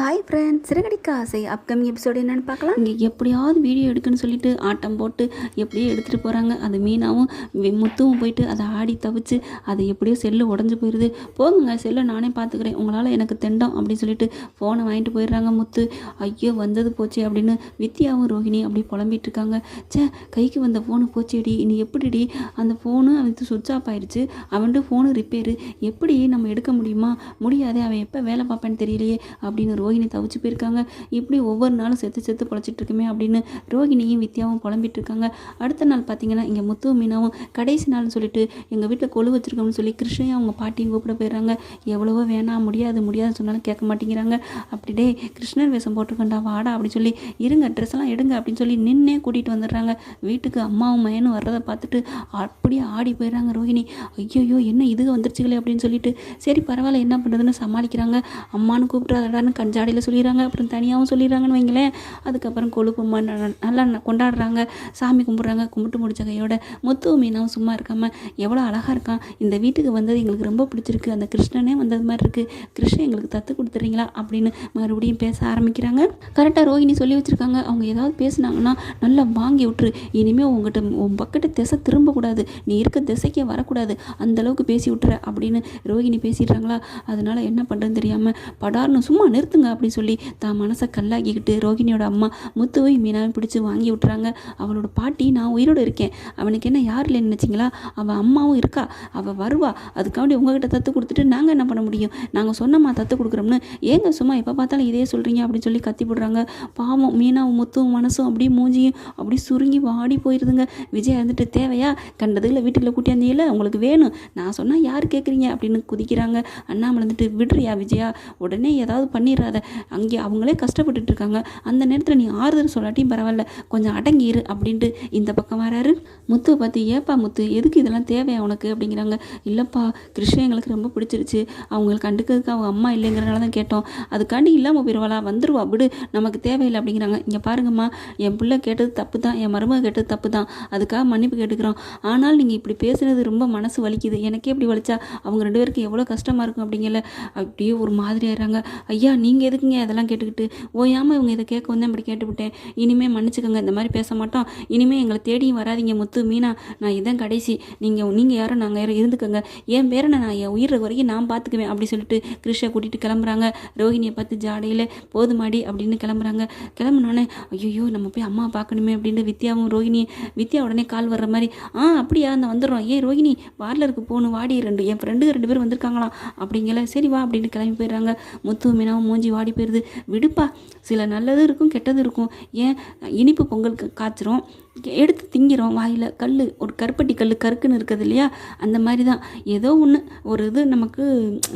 Hi friends Siragadikka ஆசை upcoming episode என்னன்னு பார்க்கலாம். இங்கே எப்படியாவது வீடியோ எடுக்குன்னு சொல்லிட்டு ஆட்டம் போட்டு எப்படியோ எடுத்துகிட்டு போகிறாங்க அது மீனாவும் முத்தும் முத்துவும் போயிட்டு அதை ஆடி தவிச்சு அது எப்படியோ செல்லு உடஞ்சி போயிடுது போகுங்க செல்லை நானே பார்த்துக்கிறேன். உங்களால் எனக்கு தெண்டம் அப்படின்னு சொல்லிட்டு ஃபோனை வாங்கிட்டு போயிடுறாங்க முத்து. ஐயோ வந்தது போச்சே அப்படின்னு வித்யாவும் ரோஹிணி அப்படி புலம்பிட்டு இருக்காங்க. ச்சே கைக்கு வந்த ஃபோனு போச்சேடி. இனி எப்படிடி? அந்த ஃபோனு அவனுக்கு சுவிட்ச் ஆஃப் ஆயிடுச்சு அவன்ட்டு ஃபோனு ரிப்பேரு எப்படி நம்ம எடுக்க முடியுமா? முடியாதே அவன் எப்போ வேலை பார்ப்பேன்னு தெரியலையே அப்படின்னு ரோஹிணி தவிச்சு போயிருக்காங்க. இப்படி ஒவ்வொரு நாளும் செத்து செத்து பொழைச்சிட்டு இருக்குமே அப்படின்னு ரோஹிணியும் வித்யாவும் புலம்பிட்டு இருக்காங்க அடுத்த நாள் பார்த்தீங்கன்னா இங்கே முத்து மீனாவும் கடைசி நாள்னு சொல்லிட்டு எங்கள் வீட்டில் கொழு வச்சிருக்கோம்னு சொல்லி கிருஷ்ணையும் அவங்க பாட்டியும் கூப்பிட போயிடுறாங்க. எவ்வளவோ வேணாம் முடியாது முடியாதுன்னு சொன்னாலும் கேட்க மாட்டேங்கிறாங்க. அப்படிடே கிருஷ்ணர் வேஷம் போட்டுக்கண்டா வாடா அப்படின்னு சொல்லி இருங்க ட்ரெஸ்லாம் எடுங்க அப்படின்னு சொல்லி நின்னே கூட்டிகிட்டு வந்துடுறாங்க. வீட்டுக்கு அம்மாவும் மயனும் வர்றதை பார்த்துட்டு அப்படியே ஆடி போயிடுறாங்க ரோஹிணி. ஐயோ என்ன இது வந்துருச்சுங்களே அப்படின்னு சொல்லிட்டு சரி பரவாயில்ல என்ன பண்ணுறதுன்னு சமாளிக்கிறாங்க. அம்மானு கூப்பிட்றாடான்னு கஞ்சாடியில் சொல்லிடுறாங்க அப்புறம் தனியாகவும் சொல்லிடுறாங்கன்னு வைங்களேன். அதுக்கப்புறம் கொழுப்பு நல்லா கொண்டாடுறாங்க சாமி கும்பிட்றாங்க கும்பிட்டு முடிச்ச கையோட முத்து மீனாவும் சும்மா இருக்காமல் எவ்வளோ அழகாக இருக்கான். இந்த வீட்டுக்கு வந்தது எங்களுக்கு ரொம்ப பிடிச்சிருக்கு. அந்த கிருஷ்ணனே வந்தது மாதிரி இருக்குது கிருஷ்ணன் எங்களுக்கு தத்து கொடுத்துறீங்களா அப்படின்னு மறுபடியும் பேச ஆரம்பிக்கிறாங்க. கரெக்டாக ரோஹிணி சொல்லி வச்சுருக்காங்க. அவங்க ஏதாவது பேசுனாங்கன்னா நல்லா வாங்கி விட்டுரு. இனிமேல் உங்ககிட்ட உன் பக்கத்து திசை திரும்பக்கூடாது. நீ இருக்க திசைக்கே வரக்கூடாது. அந்த அளவுக்கு பேசி விட்டுற அப்படின்னு ரோஹிணி பேசிடுறாங்களா? அதனால் என்ன பண்ணுறதுன்னு தெரியாமல் படார்னு சும்மா நிறுத்துங்க. அப்படின்னு சொல்லி தான் மனசை கல்லாக்கிக்கிட்டு ரோகிணியோட அம்மா முத்துவை மீனாவை பிடிச்சி வாங்கி விட்டுறாங்க. அவளோட பாட்டி நான் உயிரோடு இருக்கேன். அவனுக்கு என்ன யார் இல்லைன்னு நினச்சிங்களா? அவள் அம்மாவும் இருக்கா? அவள் வருவா. அதுக்காண்டி உங்ககிட்ட தத்து கொடுத்துட்டு நாங்கள் என்ன பண்ண முடியும்? நாங்கள் சொன்னம்மா தத்து கொடுக்குறோம்னு? ஏங்க சும்மா எப்போ பார்த்தாலும் இதே சொல்கிறீங்க அப்படின்னு சொல்லி கத்தி போடுறாங்க. பாவம் மீனாவும் முத்துவும் மனசும் அப்படியே மூஞ்சியும் அப்படியே சுருங்கி வாடி போயிருதுங்க. விஜய் இருந்துட்டு தேவையா? கண்டதுல வீட்டில் கூட்டியாந்தியில உங்களுக்கு வேணும். நான் சொன்னால் யார் கேட்குறீங்க அப்படின்னு குதிக்கிறாங்க. அண்ணாமலை வந்துட்டு விடுறியா விஜயா? உடனே ஏதாவது பண்ணிடுறாத அங்கே அவங்களே கஷ்டப்பட்டுட்டு இருக்காங்க அந்த நேரத்தில் நீ ஆறுதல் சொல்லாட்டியும் பரவாயில்ல கொஞ்சம் அடங்கி இரு அப்படின்ட்டு இந்த பக்கம் வராரு. முத்து பார்த்து ஏப்பா முத்து எதுக்கு இதெல்லாம் தேவையா உனக்கு? அப்படிங்கிறாங்க. இல்லைப்பா கிருஷ்ணன் எங்களுக்கு ரொம்ப பிடிச்சிருச்சு. அவங்களுக்கு கண்டுக்கிறதுக்கு அவங்க அம்மா இல்லைங்கிறனால தான் கேட்டோம். அதுக்காண்டி இல்லாமல் போயிடுவாளா வந்துருவா விடு. நமக்கு தேவையில்லை அப்படிங்கிறாங்க. இங்கே பாருங்கம்மா என் பிள்ளை கேட்டது தப்பு தான் என் மருமக கேட்டது தப்பு தான் அதுக்காக மன்னிப்பு கேட்டுக்கிறோம். ஆனால் நீங்கள் இப்படி பேசுனது ரொம்ப மனசு வலிக்குது. எனக்கே இப்படி வலிச்சா அவங்க ரெண்டு பேருக்கு எவ்வளோ கஷ்டமாக இருக்கும் அப்படிங்கல. அப்படியே ஒரு மாதிரி ஆயிடுறாங்க. ஐயா நீங்கள் எதுக்குங்க இதெல்லாம் கேட்டுக்கிட்டு? ஓயாமல் இவங்க இதை கேட்க வந்து இப்படி கேட்டுவிட்டேன். இனிமேல் மன்னிச்சுக்கோங்க இந்த மாதிரி பேச மாட்டோம் இனிமேல் எங்களை தேடியும் வராதீங்க முத்து மீனா. நான் இதான் கடைசி. நீங்கள் நீங்கள் யாரும் நாங்கள் யாரும் இருந்துக்கோங்க. என் பேரை நான் என் உயிர் வரைக்கும் நான் பார்த்துக்குவேன் அப்படி சொல்லிட்டு கிருஷ்ணை கூட்டிகிட்டு கிளம்புறாங்க. ரோஹிணியை பார்த்து ஜாடையில் போதுமாடி அப்படின்னு கிளம்புறாங்க. கிளம்புனோடனே ஐயோ நம்ம போய் அம்மா பார்க்கணுமே அப்படின்னு வித்யாவும் ரோஹிணி வித்யா உடனே கால் வர்ற மாதிரி ஆ அப்படியா அந்த வந்துடுறோம். ஏன் ரோஹிணி பார்லருக்கு போகணும் வாடி. ரெண்டு என் ஃப்ரெண்டு ரெண்டு பேர் வந்திருக்காங்களாம். அப்படிங்கல சரி வா அப்படின்னு கிளம்பி போயிடுறாங்க. முத்து மீனாவும் மூஞ்சி வாடி போயிடுது விடுப்பா சில நல்லது இருக்கும் கெட்டது இருக்கும். ஏன்? இனிப்பு பொங்கல் காய்ச்சிரும். எடுத்து திங்கிறோம் வாயில். கல் ஒரு கருப்பட்டி கல் கருக்குன்னு இருக்குது இல்லையா? அந்த மாதிரி தான் ஏதோ ஒன்று ஒரு இது நமக்கு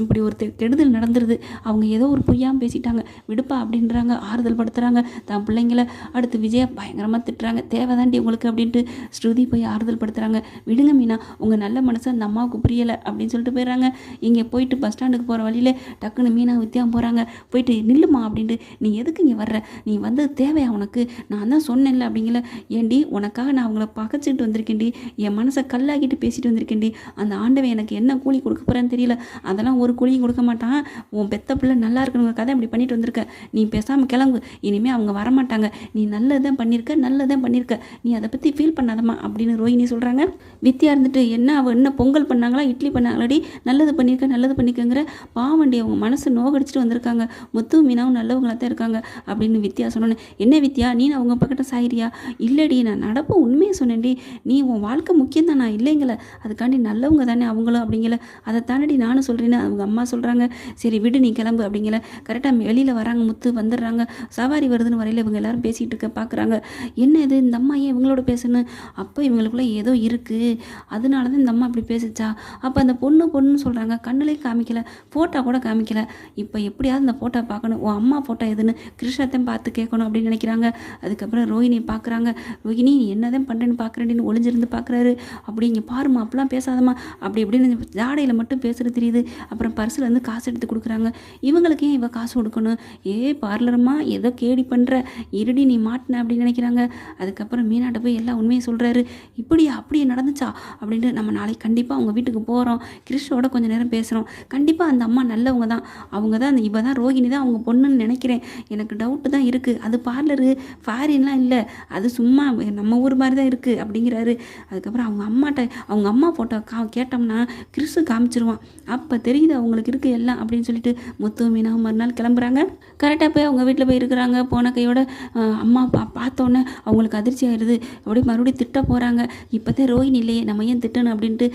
இப்படி ஒரு கெடுதல் நடந்துருது. அவங்க ஏதோ ஒரு பொய்யாமல் பேசிட்டாங்க. விடுப்பா அப்படின்றாங்க ஆறுதல் படுத்துகிறாங்க தான் பிள்ளைங்கள அடுத்து விஜயா பயங்கரமாக திட்டுறாங்க. தேவைதாண்டி உங்களுக்கு அப்படின்ட்டு ஸ்ருதி போய் ஆறுதல் படுத்துகிறாங்க விடுங்க மீனா உங்கள் நல்ல மனசு அந்த அம்மாவுக்கு புரியலை அப்படின்னு சொல்லிட்டு போயிடுறாங்க. இங்கே போயிட்டு பஸ் ஸ்டாண்டுக்கு போகிற வழியில் டக்குன்னு மீனா வித்தியா போகிறாங்க போயிட்டு நில்லுமா அப்படின்ட்டு நீ எதுக்கு இங்கே வர்ற? நீ வந்தது தேவையா உனக்கு? நான் தான் சொன்னேன்ல அப்படிங்கல ஏண்டி உனக்காக நான் அவங்கள பகச்சிக்கிட்டு வந்திருக்கேன்டி என் மனசை கல்லாக்கிட்டு பேசிட்டு வந்திருக்கேன்டி. அந்த ஆண்டவன் எனக்கு என்ன கூலி கொடுக்க போகிறேன்னு தெரியல. அதெல்லாம் ஒரு கூலியும் கொடுக்க மாட்டான். உன் பெத்த பிள்ளை நல்லா இருக்கணுங்கிற கதை இப்படி பண்ணிட்டு வந்திருக்க. நீ பேசாமல் கிளம்பு. இனிமேல் அவங்க வரமாட்டாங்க. நீ நல்லதான் பண்ணியிருக்க நல்லதான் பண்ணியிருக்க நீ அதை பற்றி ஃபீல் பண்ணாதம்மா அப்படின்னு ரோஹினி சொல்கிறாங்க வித்தியா இருந்துட்டு என்ன அவள் என்ன பொங்கல் பண்ணாங்களா? இட்லி பண்ணாங்களாடி? நல்லது பண்ணியிருக்க நல்லது பண்ணிக்கங்கிற. பாவண்டி அவங்க மனசு நோகடிச்சிட்டு வந்திருக்காங்க. முத்து மீனாவும் நல்லவங்களாக தான் இருக்காங்க அப்படின்னு வித்யா சொன்னோன்னே என்ன வித்யா நீ அவங்க பக்கத்தில் சாயிரியா இல்லைடி நான் நடப்பு உண்மையை சொன்னேன்டி. நீ உன் வாழ்க்கை முக்கியம் தான் நான் இல்லைங்கள அதுக்காண்டி நல்லவங்க தானே அவங்களும் அப்படிங்கல. அதை தானடி நானும் சொல்கிறேன்னு அவங்க அம்மா சொல்கிறாங்க சரி விடு நீ கிளம்பு அப்படிங்கல. கரெக்டாக வெளியில் வராங்க முத்து வந்துடுறாங்க. சவாரி வருதுன்னு வரையில் இவங்க எல்லாரும் பேசிகிட்டு இருக்க பார்க்குறாங்க என்ன இது? இந்த அம்மா ஏன் இவங்களோட பேசணும் அப்போ இவங்களுக்குள்ளே ஏதோ இருக்குது அதனால தான் இந்த அம்மா அப்படி பேசிச்சா? அப்போ அந்த பொண்ணு பொண்ணுன்னு சொல்கிறாங்க கண்ணுலேயே காமிக்கல. ஃபோட்டோ கூட காமிக்கல. இப்போ எப்படியாவது இந்த ஃபோட்டோ பார்க்கணும். உன் அம்மா ஃபோட்டோ எதுன்னு கிருஷ்ணத்தையும் பார்த்து கேட்கணும் அப்படின்னு நினைக்கிறாங்க. அதுக்கப்புறம் ரோஹினி பார்க்குறாங்க. ரோஹினி நீ என்னதான் பண்ணுறேன்னு பார்க்குறேன்னு ஒளிஞ்சிருந்து பார்க்குறாரு. அப்படி இங்கே பாருமா அப்படிலாம் பேசாதம்மா. அப்படி இப்படின்னு ஜாடையில் மட்டும் பேசுகிறது தெரியுது. அப்புறம் பர்ஸில் வந்து காசு எடுத்து கொடுக்குறாங்க. இவங்களுக்கு ஏன் இவ காசு கொடுக்கணும்? ஏ பார்லரம்மா ஏதோ கேடி பண்ணுற இருடி நீ மாட்டின அப்படின்னு நினைக்கிறாங்க. அதுக்கப்புறம் மீனாட்ட போய் எல்லா உண்மையும் சொல்கிறாரு இப்படியா? அப்படியே நடந்துச்சா? அப்படின்ட்டு நம்ம நாளைக்கு கண்டிப்பாக அவங்க வீட்டுக்கு போகிறோம் கிறிஷோட கொஞ்சம் நேரம் பேசுகிறோம் கண்டிப்பாக அந்த அம்மா நல்லவங்க தான். அவங்க தான் அந்த இவ தான். ரோகிணி தான் அவங்க பொண்ணுன்னு நினைக்கிறேன். எனக்கு டவுட்டு தான் இருக்குது அது பார்லரு ஃபாரின்லாம் இல்லை. அது சும்மா நம்ம ஊர் மாதிரி தான் இருக்குது அப்படிங்கிறாரு. அதுக்கப்புறம் அவங்க அம்மாட்ட அவங்க அம்மா ஃபோட்டோ கா கேட்டோம்னா கிறிஸு காமிச்சிருவான். அப்போ தெரியுது அவங்களுக்கு இருக்குது எல்லாம் அப்படின்னு சொல்லிட்டு முத்து மீனாவும் மறுநாள் கிளம்புறாங்க. கரெக்டாக போய் அவங்க வீட்டில் போய் இருக்கிறாங்க. போன கையோட அம்மா பா பார்த்தோன்னே அவங்களுக்கு அதிர்ச்சி ஆயிடுது. அப்படியே மறுபடியும் திட்ட போகிறாங்க இப்போதான் ரோஹின் இல்லையே நம்ம ஏன் திட்டணும் அப்படின்ட்டு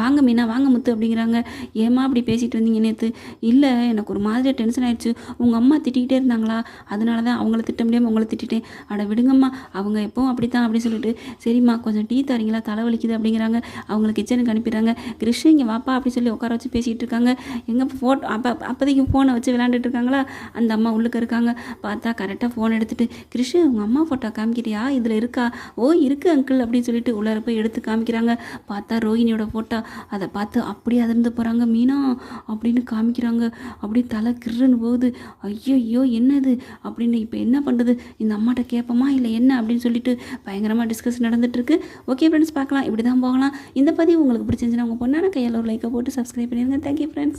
வாங்க மீனா வாங்க முத்து அப்படிங்கிறாங்க. ஏமா அப்படி பேசிட்டு வந்தீங்க நேற்று இல்லை எனக்கு ஒரு மாதிரி டென்ஷன் ஆயிடுச்சு. உங்கள் அம்மா திட்டிக்கிட்டே இருந்தாங்களா? அதனால தான் அவங்கள திட்ட முடியாமல் உங்களை திட்டிட்டேன். அட விடுங்கம்மா அவங்க எப்போவும் அப்படி தான் அப்படின்னு சொல்லிட்டு சரிம்மா கொஞ்சம் டீ தரீங்களா? தலைவலிக்குது அப்படிங்கிறாங்க. அவங்கள கிச்சனுக்கு அனுப்பிடுறாங்க. கிறிஷ் இங்கே வாப்பா அப்படி சொல்லி உட்கார வச்சு பேசிகிட்டு இருக்காங்க. எங்கே ஃபோட்டோ அப்போ அப்போதைக்கு ஃபோனை வச்சு விளாண்டுட்டு இருக்காங்களா? அந்த அம்மா உள்ளுக்கு இருக்காங்க. பார்த்தா கரெக்டாக ஃபோன் எடுத்துகிட்டு கிறிஷ் உங்கள் அம்மா ஃபோட்டோ காமிக்கிறியா? இதில் இருக்கா? ஓ இருக்குது அங்கிள் அப்படின்னு சொல்லிட்டு உள்ளார போய் எடுத்து காமிக்கிறாங்க. பார்த்தா ரோஹிணியோட ஃபோட்டோ அதை பார்த்து அப்படியே அதிர்ந்து போகிறாங்க மீனா அப்படின்னு காமிக்கிறாங்க. அப்படியே தலை கிருன்னு போகுது. ஐயோ என்னது? அப்படின்னு இப்போ என்ன பண்ணுறது இந்த அம்மாட்ட கேட்போமா இல்லை என்ன அப்படின்னு சொல்லிட்டு பயங்கரமாக டிஸ்கஸ் நடந்துட்டு ஓகே ஃப்ரெண்ட்ஸ் பார்க்கலாம். இப்படி தான் போகலாம். இந்த பதிவு உங்களுக்கு பிடிச்சிருந்துச்சுன்னா உங்கள் பொண்ணான கையில் ஒரு லைக்கை போட்டு சப்ஸ்கிரைப் பண்ணிடுங்க தேங்க்யூ ஃப்ரெண்ட்ஸ்